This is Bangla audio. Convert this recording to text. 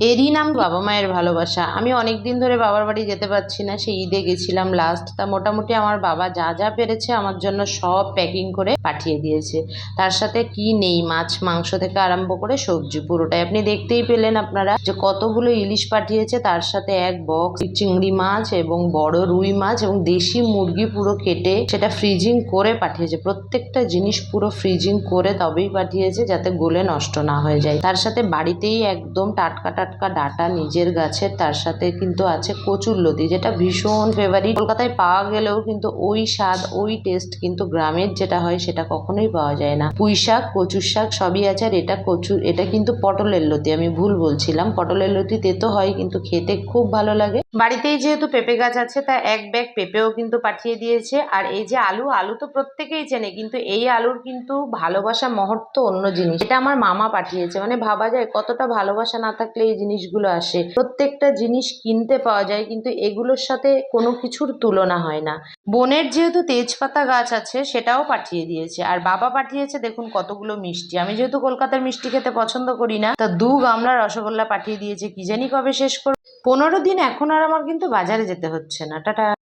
এরই নাম বাবা মায়ের ভালোবাসা। আমি অনেক দিন ধরে বাবার বাড়ি যেতে পারছি না, সেই ঈদে গেছিলাম লাস্ট তা মোটামুটি আমার বাবা যা যা পেরেছে আমার জন্য সব প্যাকিং করে পাঠিয়ে দিয়েছে। তার সাথে কি নেই, মাছ, মাংস থেকে আরম্ভ করে সবজি পুরোটাই। আপনি দেখতেই পেলেন আপনারা যে কতগুলো ইলিশ পাঠিয়েছে। তার সাথে এক বক্স চিংড়ি মাছ এবং বড় রুই মাছ এবং দেশি মুরগি পুরো কেটে সেটা ফ্রিজিং করে পাঠিয়েছে। প্রত্যেকটা জিনিস পুরো ফ্রিজিং করে তবেই পাঠিয়েছে যাতে গলে নষ্ট না হয়ে যায়। তার সাথে বাড়িতেই একদম টাটকা টাটকা ডাটা নিজের গাছের তার সাথে কিন্তু আছে কচুর লতি, যেটা ভীষণ ফেভারিট কলকাতায় পাওয়া গেলেও কিন্তু ওই স্বাদ, ওই টেস্ট কিন্তু গ্রামের যেটা হয় সেটা কখনোই পাওয়া যায় না। পুঁই শাক, কচুর শাক সবই আছে আর এটা কচুর, এটা কিন্তু পটলের লতি, আমি ভুল বলছিলাম। পটলের লতি তেতো হয় কিন্তু খেতে খুব ভালো লাগে। বাড়িতেই যেহেতু পেঁপে গাছ আছে, তা এক ব্যাগ পেঁপেও কিন্তু পাঠিয়ে দিয়েছে। আর এই যে আলু আলু তো প্রত্যেকেই চেনে, কিন্তু এই আলুর কিন্তু ভালোবাসা মহত্ব অন্য জিনিস। এটা আমার মামা পাঠিয়েছে মানে ভাবা যায় কতটা ভালোবাসা না থাকলে এই জিনিসগুলো আসে। প্রত্যেকটা জিনিস কিনতে পাওয়া যায়, কিন্তু এগুলোর সাথে কোনো কিছুর তুলনা হয় না। বোনের যেহেতু তেজপাতা গাছ আছে, সেটাও পাঠিয়ে দিয়েছে। আর বাবা পাঠিয়েছে, দেখুন কতগুলো মিষ্টি। আমি যেহেতু কলকাতার মিষ্টি খেতে পছন্দ করি না, তা দু গামলা রসগোল্লা পাঠিয়ে দিয়েছে। কি জানি কবে শেষ করব পনেরো দিন এখন আর আমার কিন্তু বাজারে যেতে হচ্ছে না। টাটা।